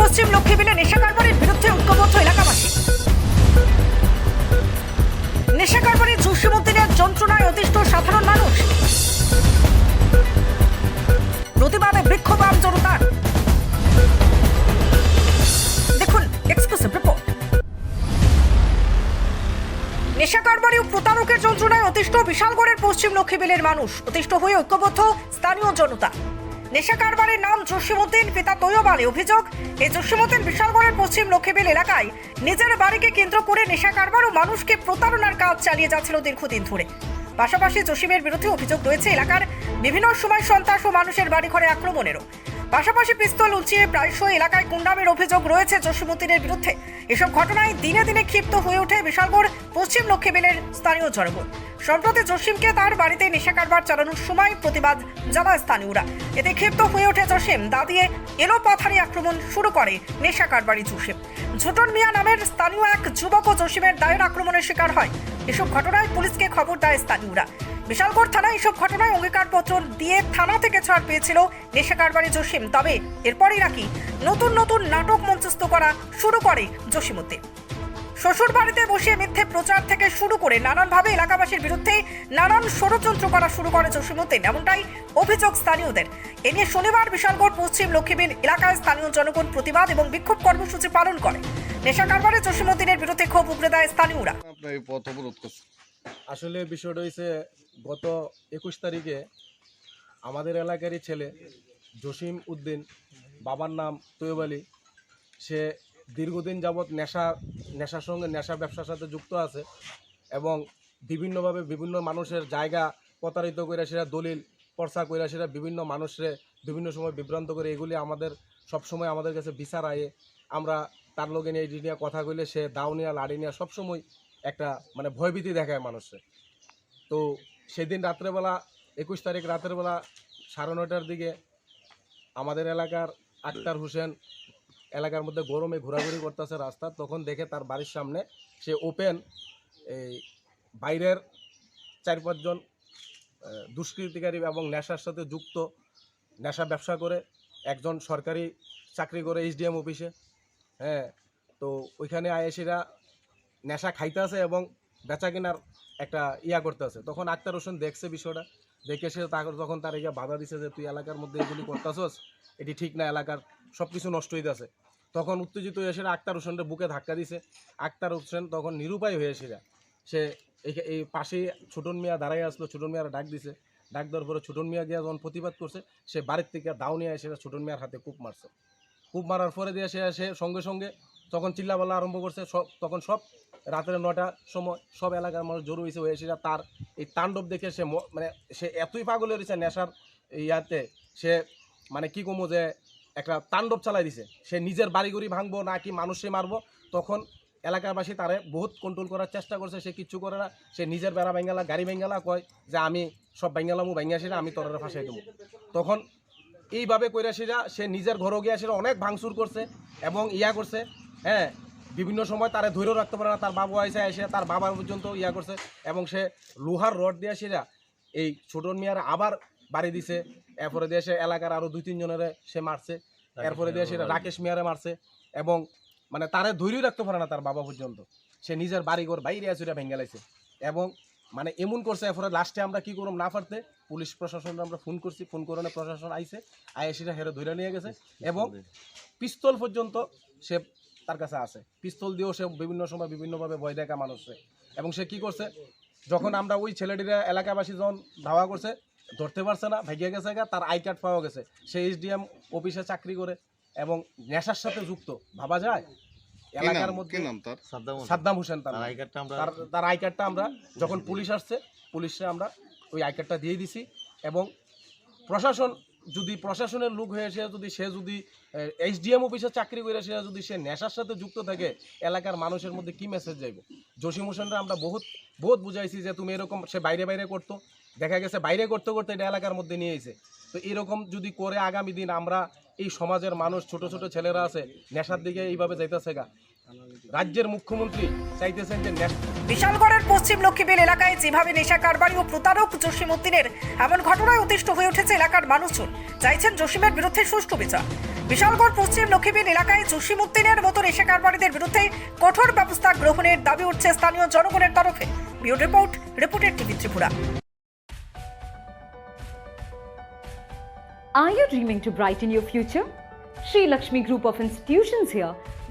পশ্চিম লক্ষ্মীবিলে নেশা কারবারের বিরুদ্ধে ঐক্যবদ্ধ এলাকাবাসী। নেশা কারবারের জসীমুদ্দিনের যন্ত্রণায় অতিষ্ঠ সাধারণ মানুষ। প্রতিবাদে বিক্ষোভ আম জনতার দেখুন এক্সক্লুসিভ রিপোর্ট। নেশা কারবারি ও প্রতারকের যন্ত্রণায় অতিষ্ঠ বিশালগড়ের পশ্চিম লক্ষ্মীবিলের মানুষ। অতিষ্ঠ হয়ে ঐক্যবদ্ধ স্থানীয় জনতা। নেশা কারবারের নাম জসীমউদ্দিন, পিতা তৈয়ব আলী অভিযোগ। এই জসীমউদ্দিন বিশালগড়ের পশ্চিম লক্ষ্মীবিল এলাকায় নিজের বাড়িকে কেন্দ্র করে নেশা কারবার ও মানুষকে প্রতারণার কাজ চালিয়ে যাচ্ছিল দীর্ঘদিন ধরে। পাশাপাশি জসিমের বিরুদ্ধে অভিযোগ রয়েছে এলাকার বিভিন্ন সময় সন্ত্রাস ও মানুষের বাড়িঘরে আক্রমণেরও। পাশাপাশি পিস্তল উঁচিয়ে প্রায়শই এলাকায় কুণ্ডামের অভিযোগ রয়েছে জসীমুদ্দিনের বিরুদ্ধে। এসব ঘটনায় দিনে দিনে ক্ষিপ্ত হয়ে ওঠে বিশালগড়, পশ্চিম লক্ষ্মীবিলের স্থানীয় জনগণ। সম্প্রতি জসিমকে তার বাড়িতে নেশা কারবার চালানোর সময় প্রতিবাদ জানায় স্থানীয়রা। এতে ক্ষিপ্ত হয়ে ওঠে জসিম, দা দিয়ে এলো পাথারি আক্রমণ শুরু করে নেশা কারবারি জসিম। ঝুটন মিয়া নামের স্থানীয় এক যুবক ও জসিমের দায়ের আক্রমণের শিকার হয়। এসব ঘটনায় পুলিশকে খবর দেয় স্থানীয়রা। বিশালগড় থানায় এসব ঘটনায় অঙ্গীকারপত্র দিয়ে থানা থেকে ছাড় পেয়েছিল নেশা কারবারি জসিম। তবে এরপরই নাকি নতুন নতুন নাটক মঞ্চস্থ করা শুরু করে জসিমুদ্দিন শ্বশুর বাড়িতে বসে মিথ্যে প্রচার থেকে শুরু করে নানানভাবে এলাকাবাসীর বিরুদ্ধে নানান ষড়যন্ত্র করা শুরু করে জসিমুদ্দিন এমনটাই অভিযোগ স্থানীয়দের। এ নিয়ে শনিবার বিশালগড় পশ্চিম লক্ষ্মীবিল এলাকায় স্থানীয় জনগণ প্রতিবাদ এবং বিক্ষোভ কর্মসূচি পালন করে। নেশা কারবারে জসিমুদ্দিনের বিরুদ্ধে ক্ষোভ উগড়ে দেয় স্থানীয়রা। আসলে বিষয়টা হয়েছে গত একুশ তারিখে আমাদের এলাকারই ছেলে জসিম উদ্দিন, বাবার নাম তৈয়ব আলী। সে দীর্ঘদিন যাবৎ নেশা, নেশার সঙ্গে নেশা ব্যবসার সাথে যুক্ত আছে এবং বিভিন্নভাবে বিভিন্ন মানুষের জায়গা প্রতারিত করে সেটা দলিল পর্চা করে সেটা বিভিন্ন মানুষরে বিভিন্ন সময় বিভ্রান্ত করে, এগুলি আমাদের সবসময় আমাদের কাছে বিচার আয়ে। আমরা তার লগে নিয়ে এটি নিয়ে কথা কইলে সে দাউনিয়া লাড়ি নিয়ে সবসময় একটা মানে ভয়ভীতি দেখায় মানুষে তো সেদিন রাত্রেবেলা একুশ তারিখ রাতের বেলা সাড়ে নটার দিকে আমাদের এলাকার আক্তার হোসেন এলাকার মধ্যে গরমে ঘোরাঘুরি করতেছে রাস্তা, তখন দেখে তার বাড়ির সামনে সে ওপেন এই বাইরের চার পাঁচজন দুষ্কৃতিকারী এবং নেশার সাথে যুক্ত, নেশা ব্যবসা করে একজন সরকারি চাকরি করে এইচডিএম অফিসে হ্যাঁ তো ওইখানে আয়েসিরা নেশা খাইতেছে এবং বেচা কেনার একটা ইয়া করতেছে। তখন আক্তার হোসেন দেখছে বিষয়টা দেখে সে তখন তার ইয়া বাধা দিছে যে তুই এলাকার মধ্যে এগুলি করতেছস, এটি ঠিক না, এলাকার সব কিছু নষ্ট হইতেছে। তখন উত্তেজিত হয়ে এসে আক্তার হোসেনের বুকে ধাক্কা দিছে। আক্তার হোসেন তখন নিরুপায় হয়ে এসে সে এই- এই পাশেই ছোটন মিয়া দাঁড়াই আসলো, ছোটন মিয়ার ডাক দিছে। ডাক দেওয়ার পরে ছোটন মিয়া গিয়া যখন প্রতিবাদ করছে, সে বাড়ির থেকে দাও নিয়ে এসে ছোটন মিয়ার হাতে কূপ মারছে। কূপ মারার পরে দিয়ে সে সে সঙ্গে সঙ্গে তখন চিল্লাপাল্লা আরম্ভ করছে, সব তখন সব রাতের নটার সময় সব এলাকার মানুষ জড়ো হয়েছে, হয়ে এসে তার এই তাণ্ডব দেখে সে মানে সে এতই পাগল হয়ে রয়েছে নেশার ইয়াতে, সে মানে কি কমো যে একটা তাণ্ডব চালাই দিছে। সে নিজের বাড়িঘড়ি ভাঙবো নাকি মানুষে মারবো? তখন এলাকাবাসী তারে বহুত কন্ট্রোল করার চেষ্টা করছে, সে কিচ্ছু করে না। সে নিজের বেড়া বেঙ্গালা, গাড়ি বেঙ্গালা কয় যে আমি সব বেঙ্গালামু বেঙ্গা সেটা আমি তরের ফাঁসাই দেবো। তখন এইভাবে কইরা সেটা সে নিজের ঘরও গিয়া সেটা অনেক ভাঙচুর করছে এবং ইয়া করছে। হ্যাঁ বিভিন্ন সময় তারে ধৈর্য রাখতে পারে না। তার বাবু আইসে এসে তার বাবা পর্যন্ত ইয়া করছে এবং সে লোহার রড দিয়ে সেটা এই ছোটন মিয়ার আবার বাড়ি দিছে। এরপরে দিয়ে সে এলাকার আরও দুই তিনজনের সে মারছে। এরপরে দিয়ে সেটা রাকেশ মিয়ারে মারছে এবং মানে তারে ধৈর্য রাখতে পারে না তার বাবা পর্যন্ত। সে নিজের বাড়িঘর বাইরে আছে ভেঙে লাইছে। এবং মানে এমন করছে এরপরে লাস্টে আমরা কি করব না পারতে পুলিশ প্রশাসন আমরা ফোন করছি। ফোন করে প্রশাসন আইছে আইসে সেটা হেরে ধরে নিয়ে গেছে। এবং পিস্তল পর্যন্ত সে তার কাছে আছে পিস্তল দিয়েও সে বিভিন্ন সময় বিভিন্নভাবে ভয় দেখা মানুষে এবং সে কি করছে? যখন আমরা ওই ছেলেটিরা এলাকাবাসী যখন ধাওয়া করছে ধরতে পারছে না ভেগে গেছে গা তার আই কার্ড পাওয়া গেছে। সে এইচডিএম অফিসে চাকরি করে এবং নেশার সাথে যুক্ত। ভাবা যায়? এলাকার মধ্যে কি নাম তার? সাদ্দাম হোসেন তার তার নাম। আই কার্ডটা আমরা তার তার আই কার্ডটা আমরা যখন পুলিশ আসছে পুলিশে আমরা ওই আই কার্ডটা দিয়ে দিছি এবং প্রশাসন যদি প্রশাসনের লোক হয়ে সে যদি সে যদি এইচডিএম অফিসে চাকরি করে সে যদি, সে নেশার সাথে যুক্ত থাকে, এলাকার মানুষের মধ্যে কি মেসেজ যাইব? জসিম হোসেনরা আমরা বহুত বহুত বুঝাইছি যে তুমি এরকম, সে বাইরে বাইরে করতো। দেখা গেছে বাইরে করতে করতে এটা এলাকার মধ্যে নিয়ে এসে তো এরকম যদি করে আগামী দিন আমরা এই সমাজের মানুষ, ছোট ছোট ছেলেরা আছে, নেশার দিকে এইভাবে যাইতেছে গা রাজ্যের মুখ্যমন্ত্রী চাইতেছেন যে বিশালগড়ের পশ্চিম লক্ষ্মীবিল এলাকায় যেভাবে নেশা কারবারি ও প্রতারক জসীমউদ্দিনের এমন ঘটনায় অতিষ্ঠ হয়ে উঠেছে এলাকার মানুষজন চাইছেন জসিমের বিরুদ্ধে সুষ্ঠু বিচার। বিশালগড় পশ্চিম লক্ষ্মীবিল এলাকায় জসিমুদ্দিনের মতো নেশা কারবারিদের বিরুদ্ধে কঠোর ব্যবস্থা গ্রহণের দাবি উঠছে স্থানীয় জনগণের তরফে। বিউরো রিপোর্ট রিপোর্টের TV Tripura. Are you dreaming to brighten your future? Sri Lakshmi Group of Institutions here